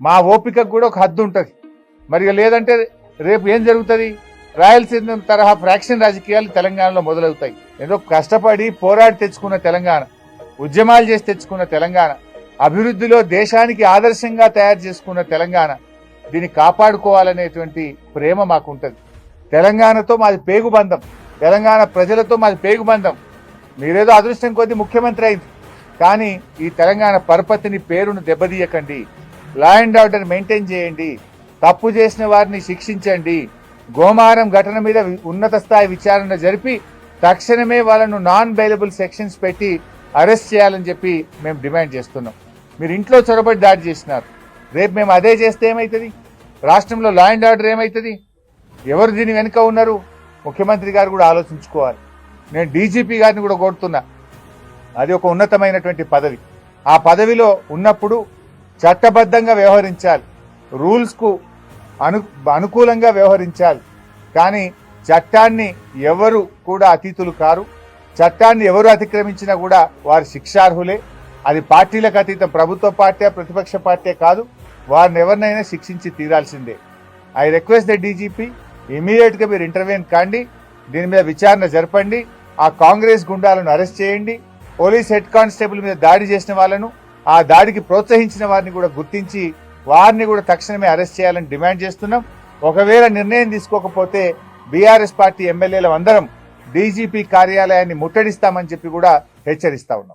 మా ఓపికకు కూడా ఒక హద్దు ఉంటుంది. మరి లేదంటే రేపు ఏం జరుగుతుంది? రాయలసీమ తరహా ఫ్రాక్షన్ రాజకీయాలు తెలంగాణలో మొదలవుతాయి. ఏదో కష్టపడి పోరాడి తెచ్చుకున్న తెలంగాణ ఉద్యమాలు చేసి తెచ్చుకున్న తెలంగాణ అభివృద్ధిలో దేశానికి ఆదర్శంగా తయారు చేసుకున్న తెలంగాణ దీన్ని కాపాడుకోవాలనేటువంటి ప్రేమ మాకుంటుంది. తెలంగాణతో మాది పేగుబంధం తెలంగాణ ప్రజలతో మాది పేగుబంధం మీరేదో అదృష్టం కొద్ది ముఖ్యమంత్రి అయింది. కానీ ఈ తెలంగాణ పరపతిని పేరును దెబ్బతీయకండి. లా అండ్ ఆర్డర్ మెయింటైన్ చేయండి. తప్పు చేసిన వారిని శిక్షించండి. గోమారం ఘటన మీద ఉన్నత స్థాయి విచారణ జరిపి తక్షణమే వాళ్ళను నాన్ బెయిలబుల్ సెక్షన్స్ పెట్టి అరెస్ట్ చేయాలని చెప్పి మేము డిమాండ్ చేస్తున్నాం. మీరు ఇంట్లో చొరబడి దాడి చేసినారు. రేపు మేము అదే చేస్తే ఏమవుతుంది రాష్ట్రంలో లా అండ్ ఆర్డర్ ఏమవుతుంది ఎవరు దీని వెనుక ఉన్నారు? ముఖ్యమంత్రి గారు కూడా ఆలోచించుకోవాలి. నేను డీజీపీ గారిని కూడా కోరుతున్నా. అది ఒక ఉన్నతమైనటువంటి పదవి. ఆ పదవిలో ఉన్నప్పుడు చట్టబద్ధంగా వ్యవహరించాలి. రూల్స్కు అను అనుకూలంగా వ్యవహరించాలి. కానీ చట్టాన్ని ఎవరు కూడా అతీతులు కారు. చట్టాన్ని ఎవరు అతిక్రమించినా కూడా వారు శిక్షార్హులే. అది పార్టీలకు అతీతం. ప్రభుత్వ పార్టీ ప్రతిపక్ష పార్టీ కాదు. వారిని ఎవరినైనా శిక్షించి తీరాల్సిందే. ఐ రిక్వెస్ట్ ద డీజీపీ ఇమీడియట్గా మీరు ఇంటర్వ్యూన్ కాండి. దీని మీద విచారణ జరపండి. ఆ కాంగ్రెస్ గుండాలను అరెస్ట్ చేయండి. పోలీస్ హెడ్ కానిస్టేబుల్ మీద దాడి చేసిన వాళ్ళను ఆ దాడికి ప్రోత్సహించిన వారిని కూడా గుర్తించి వారిని కూడా తక్షణమే అరెస్ట్ చేయాలని డిమాండ్ చేస్తున్నాం. ఒకవేళ నిర్ణయం తీసుకోకపోతే బీఆర్ఎస్ పార్టీ ఎమ్మెల్యేలు అందరం డీజీపీ కార్యాలయాన్ని ముట్టడిస్తామని చెప్పి కూడా హెచ్చరిస్తా ఉన్నాం.